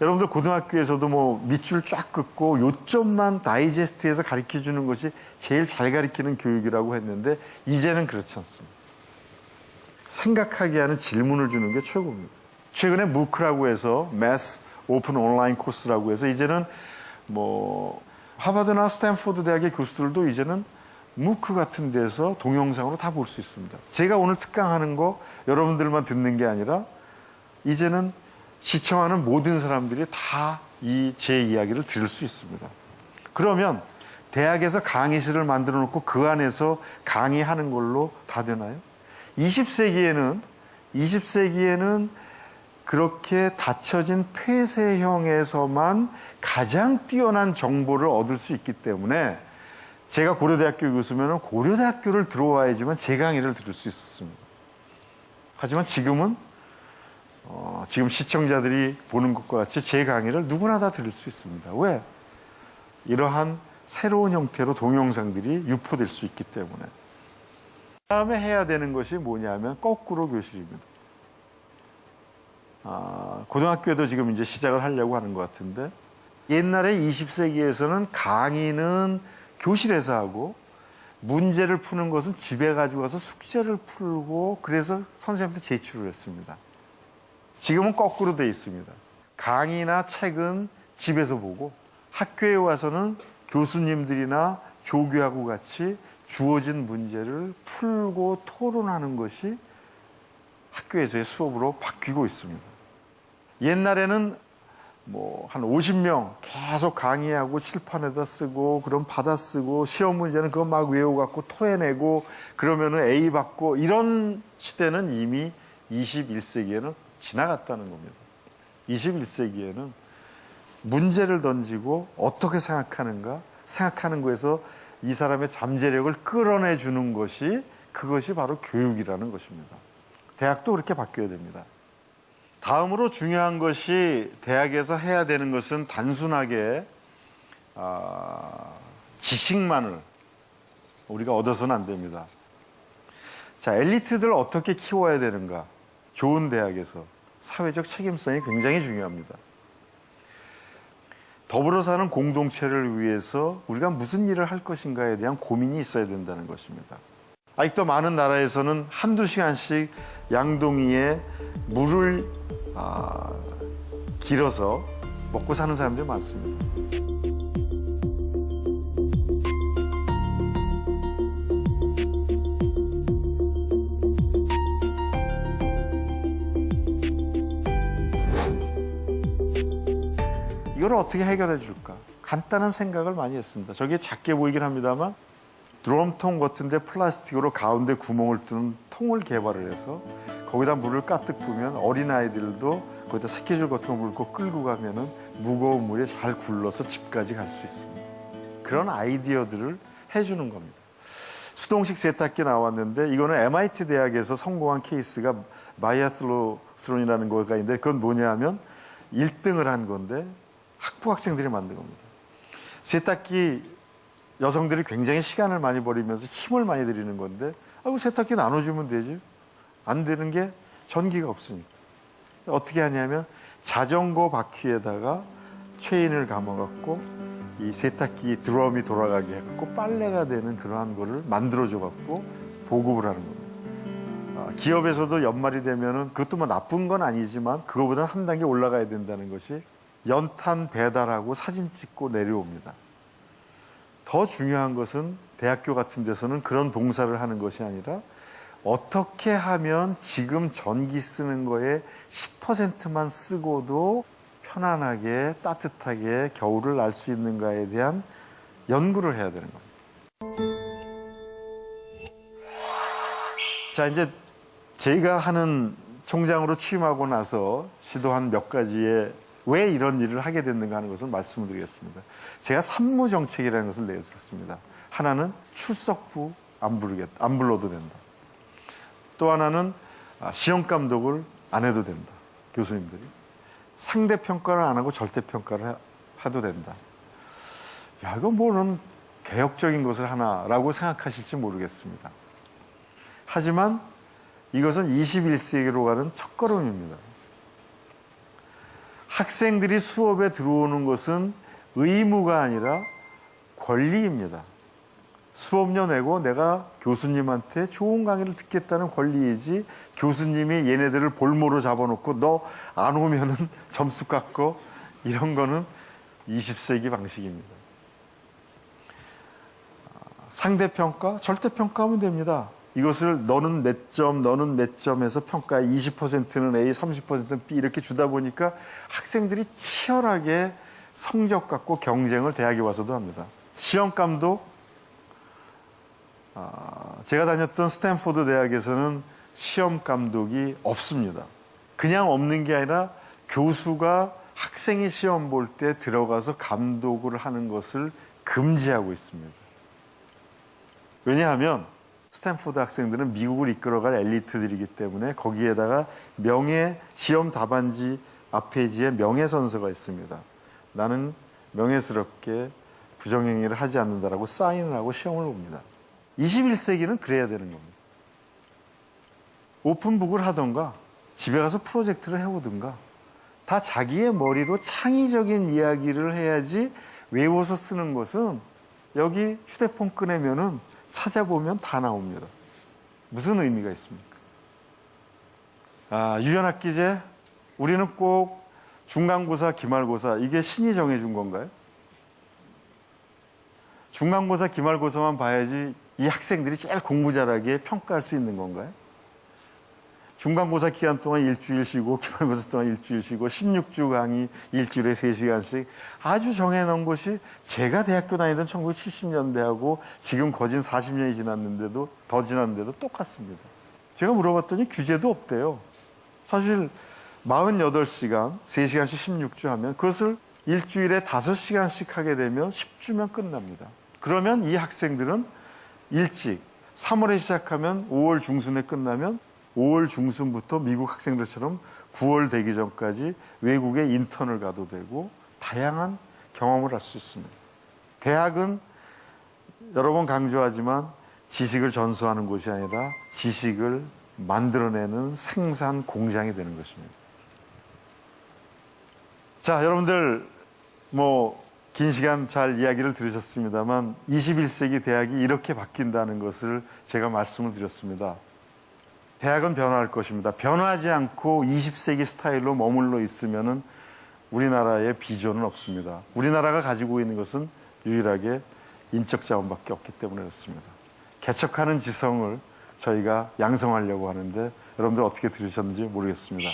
여러분들 고등학교에서도 뭐 밑줄 쫙 긋고 요점만 다이제스트해서 가르쳐 주는 것이 제일 잘 가르치는 교육이라고 했는데 이제는 그렇지 않습니다. 생각하게 하는 질문을 주는 게 최고입니다. 최근에 무크라고 해서 매스 오픈 온라인 코스라고 해서 이제는 뭐 하버드나 스탠포드 대학의 교수들도 이제는 무크 같은 데서 동영상으로 다 볼 수 있습니다. 제가 오늘 특강하는 거 여러분들만 듣는 게 아니라 이제는 시청하는 모든 사람들이 다 이 제 이야기를 들을 수 있습니다. 그러면 대학에서 강의실을 만들어 놓고 그 안에서 강의하는 걸로 다 되나요? 20세기에는 20세기에는 그렇게 닫혀진 폐쇄형에서만 가장 뛰어난 정보를 얻을 수 있기 때문에 제가 고려대학교 교수면 고려대학교를 들어와야지만 제 강의를 들을 수 있었습니다. 하지만 지금은 어, 지금 시청자들이 보는 것과 같이 제 강의를 누구나 다 들을 수 있습니다. 왜? 이러한 새로운 형태로 동영상들이 유포될 수 있기 때문에. 다음에 해야 되는 것이 뭐냐면 거꾸로 교실입니다. 아, 고등학교에도 지금 이제 시작을 하려고 하는 것 같은데 옛날에 20세기에서는 강의는 교실에서 하고 문제를 푸는 것은 집에 가지고 가서 숙제를 풀고 그래서 선생님한테 제출을 했습니다. 지금은 거꾸로 돼 있습니다. 강의나 책은 집에서 보고 학교에 와서는 교수님들이나 조교하고 같이 주어진 문제를 풀고 토론하는 것이 학교에서의 수업으로 바뀌고 있습니다. 옛날에는 뭐 한 50명 계속 강의하고 칠판에다 쓰고 그럼 받아 쓰고 시험 문제는 그거 막 외워 갖고 토해내고 그러면은 A 받고 이런 시대는 이미 21세기에는 지나갔다는 겁니다. 21세기에는 문제를 던지고 어떻게 생각하는가 생각하는 거에서 이 사람의 잠재력을 끌어내 주는 것이 그것이 바로 교육이라는 것입니다. 대학도 그렇게 바뀌어야 됩니다. 다음으로 중요한 것이 대학에서 해야 되는 것은 단순하게 아, 지식만을 우리가 얻어서는 안 됩니다. 자, 엘리트들 어떻게 키워야 되는가? 좋은 대학에서 사회적 책임성이 굉장히 중요합니다. 더불어 사는 공동체를 위해서 우리가 무슨 일을 할 것인가에 대한 고민이 있어야 된다는 것입니다. 아직도 많은 나라에서는 한두 시간씩 양동이에 물을 아, 길어서 먹고 사는 사람들이 많습니다. 이걸 어떻게 해결해 줄까? 간단한 생각을 많이 했습니다. 저게 작게 보이긴 합니다만 드럼통 같은데 플라스틱으로 가운데 구멍을 뚫은 통을 개발을 해서 거기다 물을 가득 부으면 어린 아이들도 거기다 새끼줄 같은 거 물고 끌고 가면은 무거운 물에 잘 굴러서 집까지 갈 수 있습니다. 그런 아이디어들을 해주는 겁니다. 수동식 세탁기 나왔는데 이거는 MIT 대학에서 성공한 케이스가 마이아슬로스론이라는 거가 있는데 그건 뭐냐면 1등을 한 건데 학부 학생들이 만든 겁니다. 세탁기 여성들이 굉장히 시간을 많이 버리면서 힘을 많이 들이는 건데 아이고 세탁기 나눠주면 되지 안 되는 게 전기가 없으니까 어떻게 하냐면 자전거 바퀴에다가 체인을 감아갖고 이 세탁기 드럼이 돌아가게 해갖고 빨래가 되는 그러한 거를 만들어줘갖고 보급을 하는 겁니다. 아, 기업에서도 연말이 되면은 그것도 뭐 나쁜 건 아니지만 그거보다 한 단계 올라가야 된다는 것이 연탄 배달하고 사진 찍고 내려옵니다. 더 중요한 것은 대학교 같은 데서는 그런 봉사를 하는 것이 아니라 어떻게 하면 지금 전기 쓰는 거에 10%만 쓰고도 편안하게 따뜻하게 겨울을 날 수 있는가에 대한 연구를 해야 되는 겁니다. 자, 이제 제가 하는 총장으로 취임하고 나서 시도한 몇 가지의 왜 이런 일을 하게 됐는가 하는 것을 말씀을 드리겠습니다. 제가 산무 정책이라는 것을 내줬습니다. 하나는 출석부 안 부르겠, 안 불러도 된다. 또 하나는 아, 시험 감독을 안 해도 된다. 교수님들이. 상대 평가를 안 하고 절대 평가를 해도 된다. 야, 이거 뭐는 개혁적인 것을 하나라고 생각하실지 모르겠습니다. 하지만 이것은 21세기로 가는 첫걸음입니다. 학생들이 수업에 들어오는 것은 의무가 아니라 권리입니다. 수업료 내고 내가 교수님한테 좋은 강의를 듣겠다는 권리이지 교수님이 얘네들을 볼모로 잡아놓고 너 안 오면은 점수 깎고 이런 거는 20세기 방식입니다. 상대평가, 절대평가하면 됩니다. 이것을 너는 몇 점, 너는 몇 점에서 평가에 20%는 A, 30%는 B 이렇게 주다 보니까 학생들이 치열하게 성적 갖고 경쟁을 대학에 와서도 합니다. 시험감도 아, 제가 다녔던 스탠포드 대학에서는 시험 감독이 없습니다. 그냥 없는 게 아니라 교수가 학생이 시험 볼 때 들어가서 감독을 하는 것을 금지하고 있습니다. 왜냐하면 스탠포드 학생들은 미국을 이끌어갈 엘리트들이기 때문에 거기에다가 명예 시험 답안지 앞페이지에 명예 선서가 있습니다. 나는 명예스럽게 부정행위를 하지 않는다라고 사인을 하고 시험을 봅니다. 21세기는 그래야 되는 겁니다. 오픈북을 하던가 집에 가서 프로젝트를 해오든가 다 자기의 머리로 창의적인 이야기를 해야지 외워서 쓰는 것은 여기 휴대폰 꺼내면은 찾아보면 다 나옵니다. 무슨 의미가 있습니까? 아, 유전학기제 우리는 꼭 중간고사, 기말고사 이게 신이 정해준 건가요? 중간고사, 기말고사만 봐야지 이 학생들이 제일 공부 잘하게 평가할 수 있는 건가요? 중간고사 기간 동안 일주일 쉬고 기말고사 동안 일주일 쉬고 16주 강의 일주일에 3시간씩 아주 정해놓은 것이 제가 대학교 다니던 1970년대하고 지금 거진 40년이 지났는데도 더 지났는데도 똑같습니다. 제가 물어봤더니 규제도 없대요. 사실 48시간, 3시간씩 16주 하면 그것을 일주일에 5시간씩 하게 되면 10주면 끝납니다. 그러면 이 학생들은 일찍 3월에 시작하면 5월 중순에 끝나면 5월 중순부터 미국 학생들처럼 9월 되기 전까지 외국에 인턴을 가도 되고 다양한 경험을 할 수 있습니다. 대학은 여러 번 강조하지만 지식을 전수하는 곳이 아니라 지식을 만들어내는 생산 공장이 되는 것입니다. 자, 여러분들 뭐 긴 시간 잘 이야기를 들으셨습니다만 21세기 대학이 이렇게 바뀐다는 것을 제가 말씀을 드렸습니다. 대학은 변화할 것입니다. 변하지 않고 20세기 스타일로 머물러 있으면은 우리나라의 비전은 없습니다. 우리나라가 가지고 있는 것은 유일하게 인적 자원밖에 없기 때문에 그렇습니다. 개척하는 지성을 저희가 양성하려고 하는데 여러분들 어떻게 들으셨는지 모르겠습니다.